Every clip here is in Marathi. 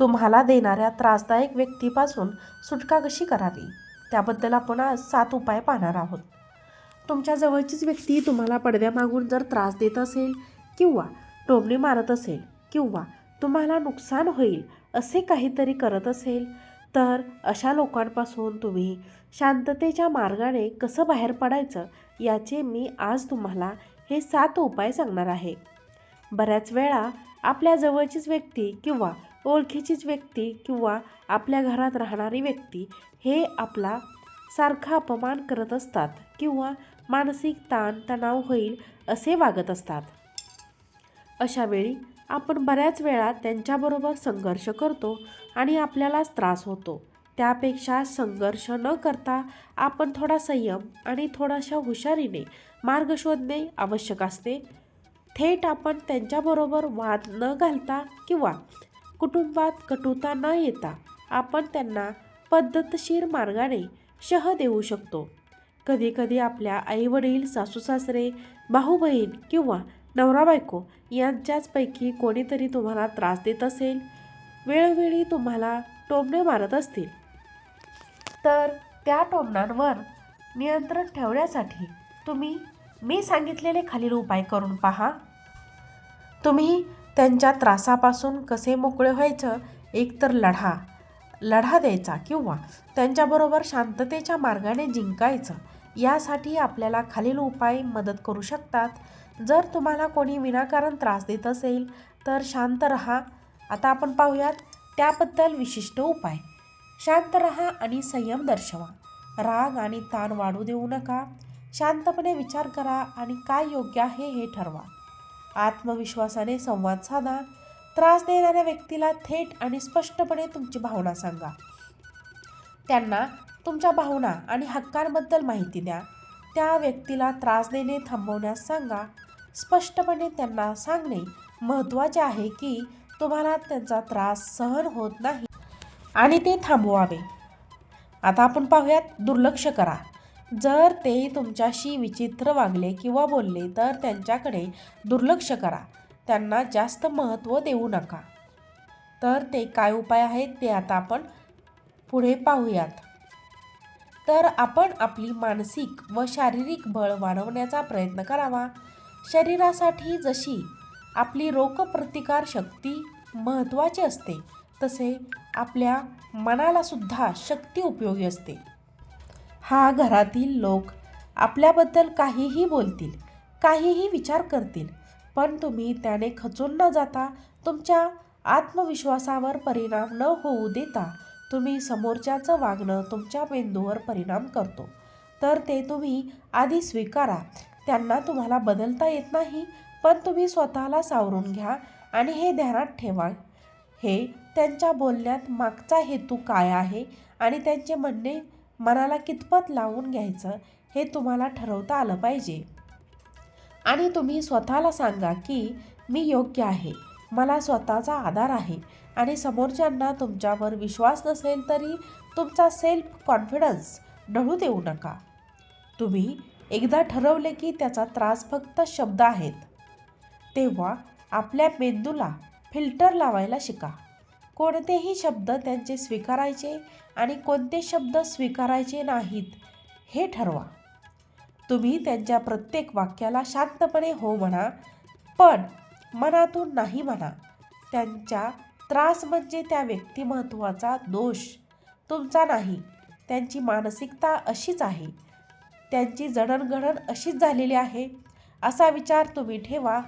तुम्हाला देणाऱ्या त्रासदायक व्यक्तीपासून सुटका कशी करावी? त्याबद्दल आपण आज सात उपाय पाहणार आहोत. तुमच्या जवळचीच व्यक्ती तुम्हाला पडद्यामागून जर त्रास देत असेल किंवा टोमणे मारत असेल किंवा तुम्हाला नुकसान होईल असे काहीतरी करत असेल तर अशा लोकांपासून तुम्ही शांततेच्या मार्गाने कसं बाहेर पडायचं याचे मी आज तुम्हाला हे सात उपाय सांगणार आहे. बऱ्याच वेळा आपल्या जवळचीच व्यक्ती किंवा ओळखीचीच व्यक्ती किंवा आपल्या घरात राहणारी व्यक्ती हे आपला सारखा अपमान करत असतात किंवा मानसिक ताण तणाव होईल असे वागत असतात. अशा वेळी आपण बऱ्याच वेळा त्यांच्याबरोबर संघर्ष करतो आणि आपल्यालाच त्रास होतो. त्यापेक्षा संघर्ष न करता आपण थोडा संयम आणि थोडाशा हुशारीने मार्ग शोधणे आवश्यक असते. थेट आपण त्यांच्याबरोबर वाद न घालता किंवा कुटुंबात कटुता न येता आपण त्यांना पद्धतशीर मार्गाने शह देऊ शकतो. कधीकधी आपल्या आईवडील सासू सासरे भाऊ बहीण किंवा नवरा बायको यांच्याचपैकी कोणीतरी तुम्हाला त्रास देत असेल वेळोवेळी तुम्हाला टोमणे मारत असतील. तर त्या टोमणांवर नियंत्रण ठेवण्यासाठी तुम्ही मी सांगितलेले खालील उपाय करून पहा. तुम्ही त्यांच्या त्रासापासून कसे मोकळे व्हायचं एकतर लढा. लढा द्यायचा किंवा त्यांच्याबरोबर शांततेच्या मार्गाने जिंकायचं यासाठी आपल्याला खालील उपाय मदत करू शकतात. जर तुम्हाला कोणी विनाकारण त्रास देत असेल तर शांत रहा. आता आपण पाहूयात त्याबद्दल विशिष्ट उपाय. शांत रहा आणि संयम दर्शवा. राग आणि ताण वाढू देऊ नका. शांतपणे विचार करा आणि काय योग्य आहे हे ठरवा. आत्मविश्वासाने संवाद साधा. त्रास देणाऱ्या व्यक्तीला थेट आणि स्पष्टपणे तुमची भावना सांगा. त्यांना तुमच्या भावना आणि हक्कांबद्दल माहिती द्या. त्या व्यक्तीला त्रास देणे थांबवण्यास सांगा. स्पष्टपणे त्यांना सांगणे महत्त्वाचे आहे की तुम्हाला त्यांचा त्रास सहन होत नाही आणि ते थांबवावे. आता आपण पाहूयात दुर्लक्ष करा. जर ते तुमच्याशी विचित्र वागले किंवा बोलले तर त्यांच्याकडे दुर्लक्ष करा. त्यांना जास्त महत्त्व देऊ नका. तर ते काय उपाय आहेत ते आता आपण पुढे पाहूयात. तर आपण आपली मानसिक व शारीरिक बळ वाढवण्याचा प्रयत्न करावा. शरीरासाठी जशी आपली रोगप्रतिकार शक्ती महत्त्वाची असते तसे आपल्या मनालासुद्धा शक्ती उपयोगी असते. हा घरातील लोक आपल्याबद्दल काहीही बोलतील काहीही विचार करतील पण तुम्ही त्याने खचून न जाता तुमच्या आत्मविश्वासावर परिणाम न होऊ देता तुम्ही समोरच्याचं वागणं तुमच्या मेंदूवर परिणाम करतो. तर ते तुम्ही आधी स्वीकारा. त्यांना तुम्हाला बदलता येत नाही पण तुम्ही स्वतःला सावरून घ्या आणि हे ध्यानात ठेवा. हे त्यांच्या बोलण्यात मागचा हेतू काय आहे आणि त्यांचे म्हणणे मनाला कितपत लावून घ्यायचं हे तुम्हाला ठरवता आलं पाहिजे. आणि तुम्ही स्वतःला सांगा की मी योग्य आहे. मला स्वतःचा आधार आहे. आणि समोरच्यांना तुमच्यावर विश्वास नसेल तरी तुमचा सेल्फ कॉन्फिडन्स ढळू देऊ नका. तुम्ही एकदा ठरवले की त्याचा त्रास फक्त शब्द आहेत. तेव्हा आपल्या मेंदूला फिल्टर लावायला शिका. कोणतेही शब्द त्यांचे स्वीकारायचे आणि कोणते शब्द स्वीकारायचे नाहीत हे ठरवा. तुम्ही त्यांच्या प्रत्येक वाक्याला शांतपणे हो म्हणा पण मनातून नाही म्हणा. त्यांच्या त्रास म्हणजे त्या व्यक्तिमत्वाचा दोष. तुमचा नाही त्यांची मानसिकता अशीच आहे. त्यांची जडणघडण अशीच झालेली आहे. असा विचार तुम्ही ठेवा.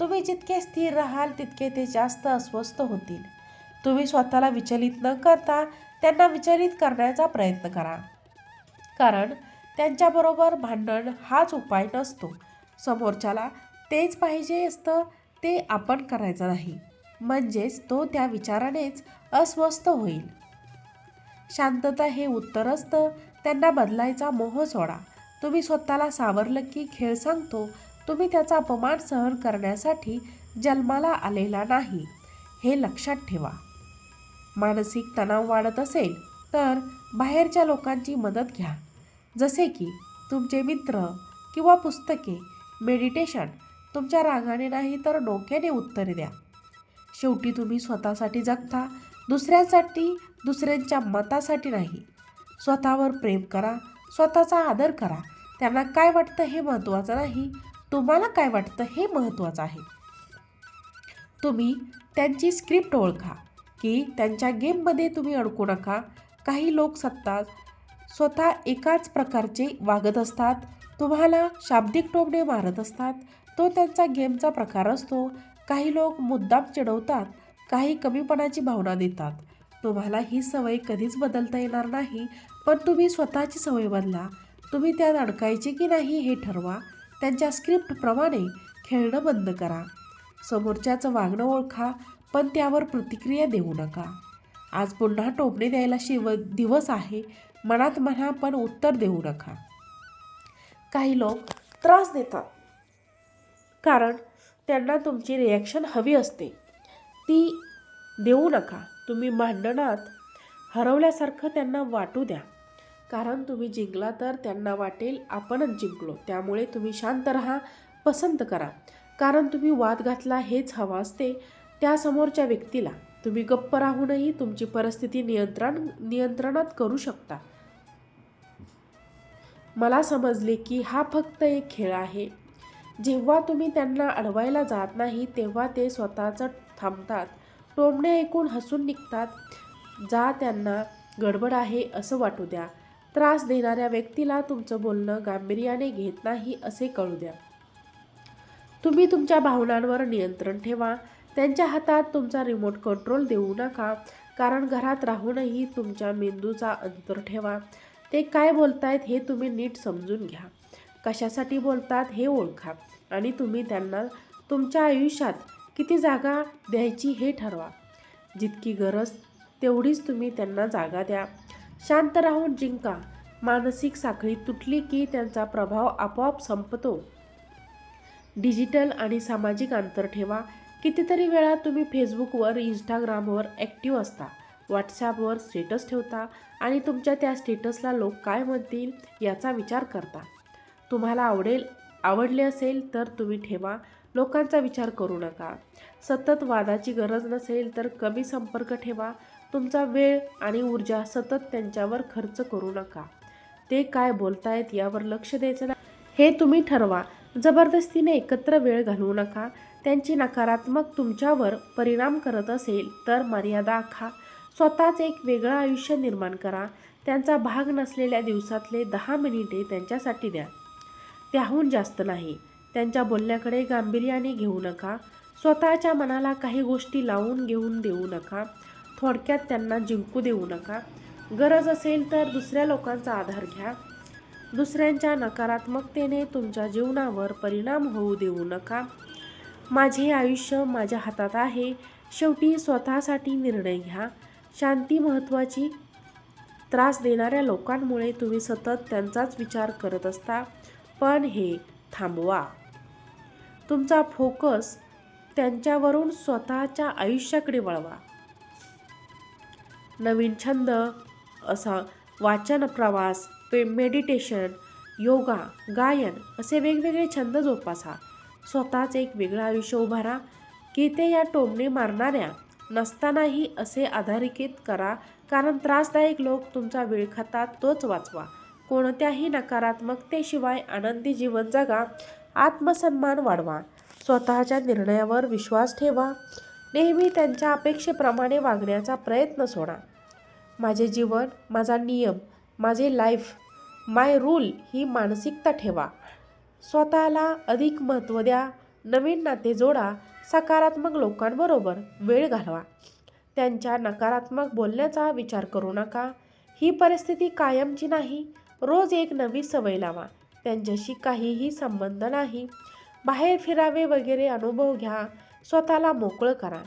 तुम्ही जितके स्थिर राहाल तितके ते जास्त अस्वस्थ होतील. तुम्ही स्वतःला विचलित न करता त्यांना विचलित करण्याचा प्रयत्न करा. कारण त्यांच्याबरोबर भांडण हाच उपाय नसतो. समोरच्याला तेच पाहिजे असतं ते आपण करायचं नाही. म्हणजेच तो त्या विचारानेच अस्वस्थ होईल. शांतता हे उत्तर असतं. त्यांना बदलायचा मोह सोडा. तुम्ही स्वतःला सावरलं की खेळ सांगतो. तुम्ही त्याचा अपमान सहन करण्यासाठी जन्माला आलेला नाही. हे लक्षात ठेवा. मानसिक तणाव वाढत असेल तर बाहेरच्या लोकांची मदत घ्या. जसे की तुमचे मित्र किंवा पुस्तके मेडिटेशन तुमच्या रागाने नाही तर डोक्याने उत्तरे द्या. शेवटी तुम्ही स्वतःसाठी जगता दुसऱ्यांसाठी दुसऱ्यांच्या मतासाठी नाही. स्वतःवर प्रेम करा स्वतःचा आदर करा. त्यांना काय वाटतं हे महत्त्वाचं नाही तुम्हाला काय वाटतं हे महत्त्वाचं आहे. तुम्ही त्यांची स्क्रिप्ट ओळखा. की त्यांच्या गेममध्ये तुम्ही अडकू नका. काही लोक सत्ता स्वतः एकाच प्रकारचे वागत असतात. तुम्हाला शाब्दिक टोमणे मारत असतात. तो त्यांचा गेमचा प्रकार असतो. काही लोक मुद्दाम चिडवतात. काही कमीपणाची भावना देतात. तुम्हाला ही सवय कधीच बदलता येणार नाही. पण तुम्ही स्वतःची सवय बदला. तुम्ही त्यात अडकायचे की नाही हे ठरवा. त्यांच्या स्क्रिप्टप्रमाणे खेळणं बंद करा. समोरच्याचं वागणं ओळखा. पण त्यावर प्रतिक्रिया देऊ नका. आज पुन्हा टोपणे द्यायला शिव दिवस आहे मनात म्हणा पण उत्तर देऊ नका. काही लोक त्रास देतात. कारण त्यांना तुमची रिॲक्शन हवी असते. ती देऊ नका. तुम्ही भांडणात हरवल्यासारखं त्यांना वाटू द्या. कारण तुम्ही जिंकला तर त्यांना वाटेल आपणच जिंकलो. त्यामुळे तुम्ही शांत राहा पसंत करा. कारण तुम्ही वाद घातला हेच हवं असते. त्या समोरच्या व्यक्तीला तुम्ही गप्प राहूनही तुमची परिस्थिती नियंत्रण नियंत्रणात करू शकता. मला समजले की हा फक्त एक खेळ आहे. जेव्हा तुम्ही त्यांना अडवायला जात नाही तेव्हा ते स्वतःचं थांबतात. टोमणे ऐकून हसून निघतात. जा त्यांना गडबड आहे असं वाटू द्या. त्रास देणाऱ्या व्यक्तीला तुमचं बोलणं गांभीर्याने घेत नाही असे कळू द्या. तुम्ही तुमच्या भावनांवर नियंत्रण ठेवा. त्यांच्या हातात तुमचा रिमोट कंट्रोल देऊ नका. कारण घरात राहूनही तुमच्या मेंदूचा अंतर ठेवा. ते काय बोलतायत हे तुम्ही नीट समजून घ्या. कशासाठी बोलतात हे ओळखा. आणि तुम्ही त्यांना तुमच्या आयुष्यात किती जागा द्यायची हे ठरवा. जितकी गरज तेवढीच तुम्ही त्यांना जागा द्या. शांत राहून जिंका. मानसिक साखळी तुटली की त्यांचा प्रभाव आपोआप संपतो. डिजिटल आणि सामाजिक अंतर ठेवा. कितीतरी वेळा तुम्ही फेसबुकवर इंस्टाग्रामवर ॲक्टिव्ह असता व्हॉट्सॲपवर स्टेटस ठेवता आणि तुमच्या त्या स्टेटसला लोक काय म्हणतील याचा विचार करता. तुम्हाला आवडेल आवडले असेल तर तुम्ही ठेवा. लोकांचा विचार करू नका. सतत वादाची गरज नसेल तर कमी संपर्क ठेवा. तुमचा वेळ आणि ऊर्जा सतत त्यांच्यावर खर्च करू नका. ते काय बोलतायत यावर लक्ष द्यायचं ना हे तुम्ही ठरवा. जबरदस्तीने एकत्र वेळ घालवू नका. त्यांची नकारात्मक तुमच्यावर परिणाम करत असेल तर मर्यादा आखा. स्वतःच एक वेगळं आयुष्य निर्माण करा. त्यांचा भाग नसलेल्या दिवसातले दहा मिनिटे त्यांच्यासाठी द्या. त्याहून जास्त नाही. त्यांच्या बोलण्याकडे गांभीर्याने घेऊ नका. स्वतःच्या मनाला काही गोष्टी लावून घेऊन देऊ नका. थोडक्यात त्यांना जिंकू देऊ नका. गरज असेल तर दुसऱ्या लोकांचा आधार घ्या. दुसऱ्यांच्या नकारात्मकतेने तुमच्या जीवनावर परिणाम होऊ देऊ नका. माझे आयुष्य माझ्या हातात आहे. शेवटी स्वतःसाठी निर्णय घ्या. शांती महत्त्वाची त्रास देणाऱ्या लोकांमुळे तुम्ही सतत त्यांचाच विचार करत असता. पण हे थांबवा. तुमचा फोकस त्यांच्यावरून स्वतःच्या आयुष्याकडे वळवा. नवीन छंद असा वाचन प्रवास मेडिटेशन योगा गायन असे वेगवेगळे छंद जोपासा. स्वतःच एक वेगळं आयुष्य उभारा की ते या टोमणे मारणाऱ्या नसतानाही असे आधारिकेत करा. कारण त्रासदायक लोक तुमचा वेळ खातात तोच वाचवा. कोणत्याही नकारात्मकतेशिवाय आनंदी जीवन जगा. आत्मसन्मान वाढवा. स्वतःच्या निर्णयावर विश्वास ठेवा. नेहमी त्यांच्या अपेक्षेप्रमाणे वागण्याचा प्रयत्न सोडा. माझे जीवन माझा नियम माझे लाईफ माय रूल ही मानसिकता ठेवा. स्वतःला अधिक महत्त्व द्या नवीन नाते जोडा सकारात्मक लोकांबरोबर वेळ घालवा. त्यांच्या नकारात्मक बोलण्याचा विचार करू नका. ही परिस्थिती कायमची नाही रोज एक नवी सवय लावा. त्यांच्याशी काहीही संबंध नाही. बाहेर फिरावे वगैरे अनुभव घ्या स्वतःला मोकळं करा.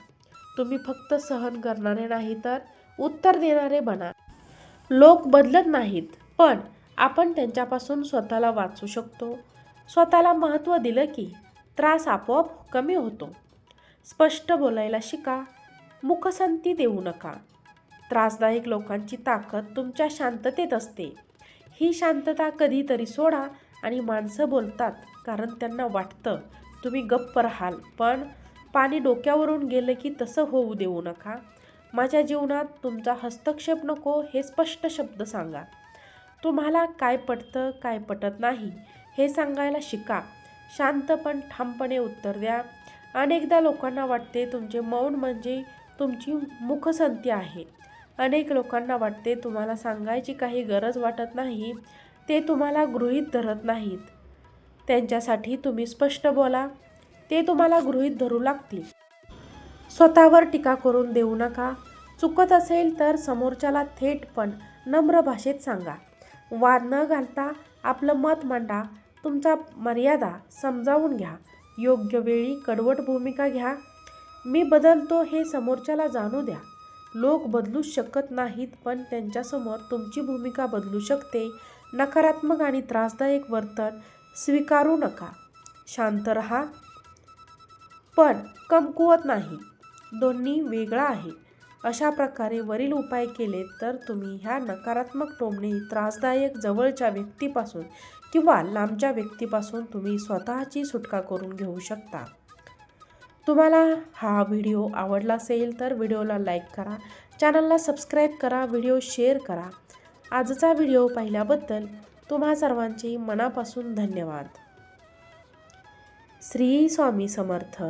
तुम्ही फक्त सहन करणारे नाही तर उत्तर देणारे बना. लोक बदलत नाहीत पण आपण त्यांच्यापासून स्वतःला वाचू शकतो. स्वतःला महत्त्व दिलं की त्रास आपोआप कमी होतो. स्पष्ट बोलायला शिका. मुखसंती देऊ नका. त्रासदायक लोकांची ताकद तुमच्या शांततेत असते. ही शांतता कधीतरी सोडा आणि माणसं बोलतात कारण त्यांना वाटतं तुम्ही गप्प राहाल पण पाणी डोक्यावरून गेलं की तसं होऊ देऊ नका. माझ्या जीवनात तुमचा हस्तक्षेप नको हे स्पष्ट शब्द सांगा. तुम्हाला काय पटतं काय पटत नाही. हे सांगायला शिका. शांत पण ठामपणे उत्तर द्या. अनेकदा लोकांना वाटते तुमचे मौन म्हणजे तुमची मुखसंती आहे. अनेक लोकांना वाटते तुम्हाला सांगायची काही गरज वाटत नाही ते तुम्हाला गृहीत धरत नाहीत. त्यांच्यासाठी तुम्ही स्पष्ट बोला ते तुम्हाला गृहीत धरू लागतील. स्वतःवर टीका करून देऊ नका. चुकत असेल तर समोरच्याला थेट पण नम्र भाषेत सांगा. वाद न घालता आपलं मत मांडा. तुमचा मर्यादा समजावून घ्या. योग्य वेळी कडवट भूमिका घ्या. मी बदलतो हे समोरच्याला जाणू द्या. लोक बदलू शकत नाहीत पण त्यांच्यासमोर तुमची भूमिका बदलू शकते. नकारात्मक आणि त्रासदायक वर्तन स्वीकारू नका. शांत रहा. पण कमकुवत नाही. दोन्ही वेगळा आहे. अशा प्रकारे वरील उपाय केले तर तुम्ही ह्या नकारात्मक टोमणे त्रासदायक जवळच्या व्यक्तीपासून किंवा लांबच्या व्यक्तीपासून तुम्ही स्वतःची सुटका करून घेऊ शकता. तुम्हाला हा व्हिडिओ आवडला असेल तर व्हिडिओला लाईक करा चॅनलला सबस्क्राईब करा व्हिडिओ शेअर करा. आजचा व्हिडिओ पाहिल्याबद्दल तुम्हा सर्वांचे मनापासून धन्यवाद. श्री स्वामी समर्थ.